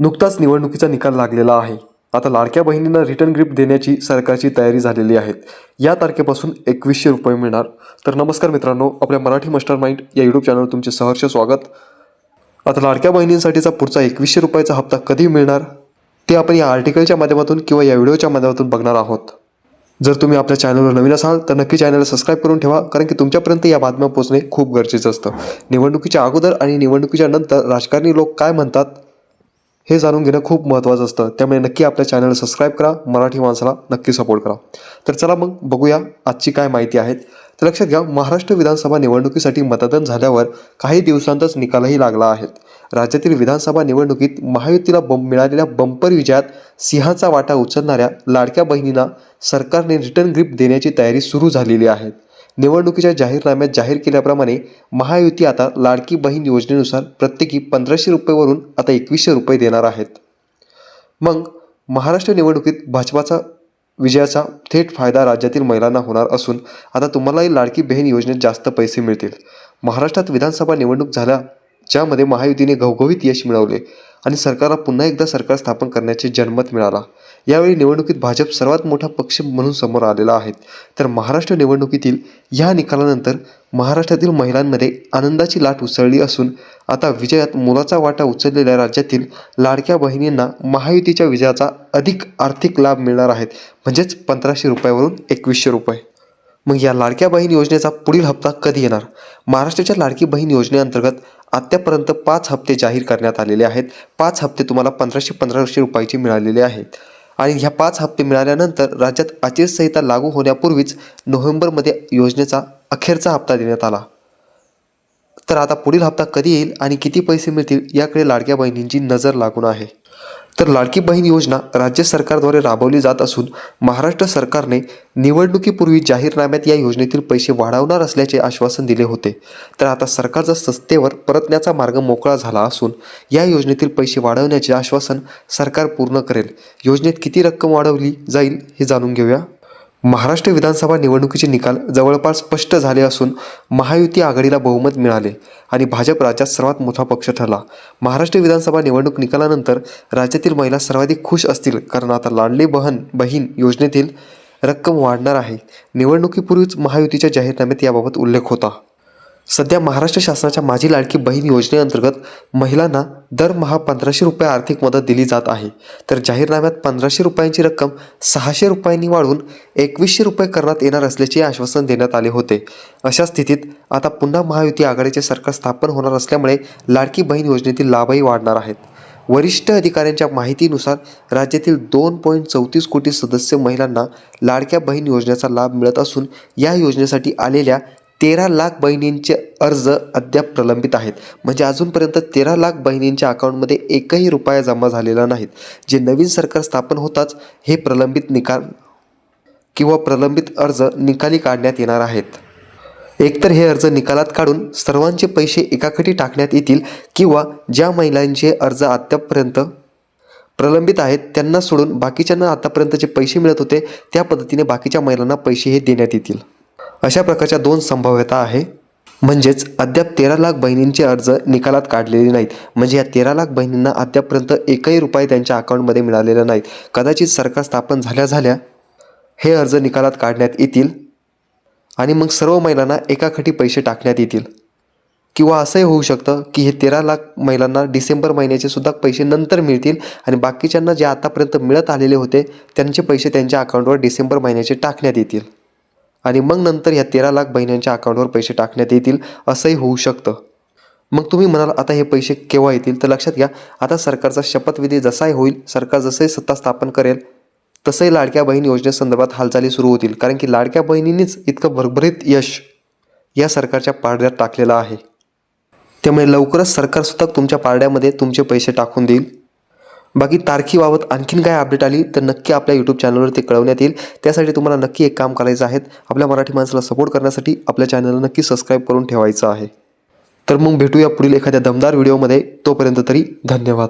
नुकताच निवडणुकीचा निकाल लागलेला आहे. आता लाडक्या बहिणींना रिटर्न गिफ्ट देण्याची सरकारची तयारी झालेली आहे. या तारखेपासून एकवीसशे रुपये मिळणार. तर नमस्कार मित्रांनो आपल्या मराठी मास्टर माइंड या यूट्यूब चॅनलवर तुमचे सहर्ष स्वागत. आता लाडक्या बहिणींसाठीचा पुढचा एकवीसशे रुपयाचा हप्ता कधी मिळणार? ते आपण या आर्टिकलच्या माध्यमातून किंवा या व्हिडिओच्या माध्यमातून बघणार आहोत. जर तुम्ही आपल्या चॅनलवर नवीन असाल तर नक्की चॅनलला सबस्क्राईब करून ठेवा कारण की तुमच्यापर्यंत या बातम्या पोहोचणे खूप गरजेचं असतं. निवडणुकीच्या अगोदर आणि निवडणुकीच्या नंतर राजकारणी लोक काय म्हणतात? हे जाणून घेणं खूप महत्त्वाचं असतं. त्यामुळे नक्की आपल्या चॅनल सबस्क्राईब करा. मराठी माणसाला नक्की सपोर्ट करा. तर चला मग बघूया आजची काय माहिती आहेत. तर लक्षात घ्या महाराष्ट्र विधानसभा निवडणुकीसाठी मतदान झाल्यावर काही दिवसांतच निकालही लागला आहे. राज्यातील विधानसभा निवडणुकीत महायुतीला बं मिळालेल्या बंपर विजयात सिंहाचा वाटा उचलणाऱ्या लाडक्या बहिणींना सरकारने रिटर्न ग्रीप देण्याची तयारी सुरू झालेली आहे. निवडणुकीच्या जाहीरनाम्यात जाहीर केल्याप्रमाणे महायुती आता लाडकी बहीण योजनेनुसार प्रत्येकी पंधराशे रुपयेवरून आता एकवीसशे रुपये देणार आहेत. मग महाराष्ट्र निवडणुकीत भाजपाचा विजयाचा थेट फायदा राज्यातील महिलांना होणार असून आता तुम्हालाही लाडकी बहीण योजनेत जास्त पैसे मिळतील. महाराष्ट्रात विधानसभा निवडणूक झाल्या ज्यामध्ये महायुतीने घवघवीत यश मिळवले. आणि सरकारला पुन्हा एकदा सरकार स्थापन करण्याचे जनमत मिळाला. यावेळी निवडणुकीत भाजप सर्वात मोठा पक्ष म्हणून समोर आलेला आहे. तर महाराष्ट्र निवडणुकीतील या निकालानंतर महाराष्ट्रातील महिलांमध्ये आनंदाची लाट उसळली असून आता विजयात मोलाचा वाटा उचललेल्या राज्यातील लाडक्या बहिणींना महायुतीच्या विजयाचा अधिक आर्थिक लाभ मिळणार आहेत. म्हणजेच पंधराशे रुपयावरून एकवीसशे रुपये. मग या लाडक्या बहीण योजनेचा पुढील हप्ता कधी येणार? महाराष्ट्राच्या लाडकी बहीण योजनेअंतर्गत आत्तापर्यंत पाच हप्ते जाहीर करण्यात आलेले आहेत. पाच हप्ते तुम्हाला पंधराशे पंधराशे रुपयाचे मिळालेले आहेत. आणि ह्या पाच हप्ते मिळाल्यानंतर राज्यात आचारसंहिता लागू होण्यापूर्वीच नोव्हेंबरमध्ये योजनेचा अखेरचा हप्ता देण्यात आला. तर आता पुढील हप्ता कधी येईल आणि किती पैसे मिळतील याकडे लाडक्या बहिणींची नजर लागून आहे. तर लाडकी बहीण योजना राज्य सरकारद्वारे राबवली जात असून महाराष्ट्र सरकारने निवडणुकीपूर्वी जाहीरनाम्यात या योजनेतील पैसे वाढवणार असल्याचे आश्वासन दिले होते. तर आता सरकारचा सस्तेवर परतण्याचा मार्ग मोकळा झाला असून या योजनेतील पैसे वाढवण्याचे आश्वासन सरकार पूर्ण करेल. योजनेत किती रक्कम वाढवली जाईल हे जाणून घेऊया. महाराष्ट्र विधानसभा निवडणुकीचे निकाल जवळपास स्पष्ट झाले असून महायुती आघाडीला बहुमत मिळाले आणि भाजप राज्यात सर्वात मोठा पक्ष ठरला. महाराष्ट्र विधानसभा निवडणूक निकालानंतर राज्यातील महिला सर्वाधिक खुश असतील कारण आता लाडली बहन बहीण योजनेतील रक्कम वाढणार आहे. निवडणुकीपूर्वीच महायुतीच्या जाहीरनाम्यात याबाबत उल्लेख होता. सध्या महाराष्ट्र शासनाच्या माझी लाडकी बहीण योजनेअंतर्गत महिलांना दरमहा पंधराशे रुपये आर्थिक मदत दिली जात आहे. तर जाहीरनाम्यात पंधराशे रुपयांची रक्कम सहाशे रुपयांनी वाढवून एकवीसशे रुपये करण्यात येणार असल्याचे आश्वासन देण्यात आले होते. अशा स्थितीत आता पुन्हा महायुती आघाडीचे सरकार स्थापन होणार असल्यामुळे लाडकी बहीण योजनेतील लाभही वाढणार आहेत. वरिष्ठ अधिकाऱ्यांच्या माहितीनुसार राज्यातील दोन पॉईंट चौतीस कोटी सदस्य महिलांना लाडक्या बहीण योजनेचा लाभ मिळत असून या योजनेसाठी आलेल्या तेरा लाख बहिणींचे अर्ज अद्याप प्रलंबित आहेत. म्हणजे अजूनपर्यंत तेरा लाख बहिणींच्या अकाउंटमध्ये एकही रुपया जमा झालेला नाहीत. जे नवीन सरकार स्थापन होताच हे प्रलंबित निकाल किंवा प्रलंबित अर्ज निकाली काढण्यात येणार आहेत. एकतर हे अर्ज निकालात काढून सर्वांचे पैसे एकाकडे टाकण्यात येतील किंवा ज्या महिलांचे अर्ज अद्यापपर्यंत प्रलंबित आहेत त्यांना सोडून बाकीच्यांना आतापर्यंत जे पैसे मिळत होते त्या पद्धतीने बाकीच्या महिलांना पैसे हे देण्यात येतील. अशा प्रकारच्या दोन संभाव्यता आहे. म्हणजेच अद्याप तेरा लाख बहिणींचे अर्ज निकालात काढलेले नाहीत. म्हणजे या तेरा लाख बहिणींना अद्यापपर्यंत एकही रुपये त्यांच्या अकाउंटमध्ये मिळालेला नाहीत. कदाचित सरकार स्थापन झाल्या झाल्या हे अर्ज निकालात काढण्यात येतील आणि मग सर्व महिलांना एकाखटी पैसे टाकण्यात येतील. किंवा असंही होऊ शकतं की हे तेरा लाख महिलांना डिसेंबर महिन्याचे सुद्धा पैसे नंतर मिळतील आणि बाकीच्यांना जे आतापर्यंत मिळत आलेले होते त्यांचे पैसे त्यांच्या अकाउंटवर डिसेंबर महिन्याचे टाकण्यात येतील. आणि मग नंतर ह्या तेरा लाख बहिणींच्या अकाउंटवर पैसे टाकण्यात येतील असंही होऊ शकतं. मग तुम्ही म्हणाल आता हे पैसे केव्हा येतील? तर लक्षात घ्या आता सरकारचा शपथविधी जसाही होईल सरकार जसंही सत्ता स्थापन करेल तसंही लाडक्या बहीण योजनेसंदर्भात हालचाली सुरू होतील. कारण की लाडक्या बहिणींनीच इतकं भरभरीत यश या सरकारच्या पारड्यात टाकलेलं आहे. त्यामुळे लवकरच सरकारसुद्धा तुमच्या पारड्यामध्ये तुमचे पैसे टाकून देईल. बाकी तारखीबाबत आणखीन काय अपडेट आली तर नक्की आपल्या यूट्यूब चॅनलवर ते कळवण्यात येईल. त्यासाठी तुम्हाला नक्की एक काम करायचं आहे. आपल्या मराठी माणसाला सपोर्ट करण्यासाठी आपल्या चॅनलला नक्की सबस्क्राईब करून ठेवायचं आहे. तर मग भेटूया पुढील एखाद्या दमदार व्हिडिओमध्ये तोपर्यंत तरी धन्यवाद.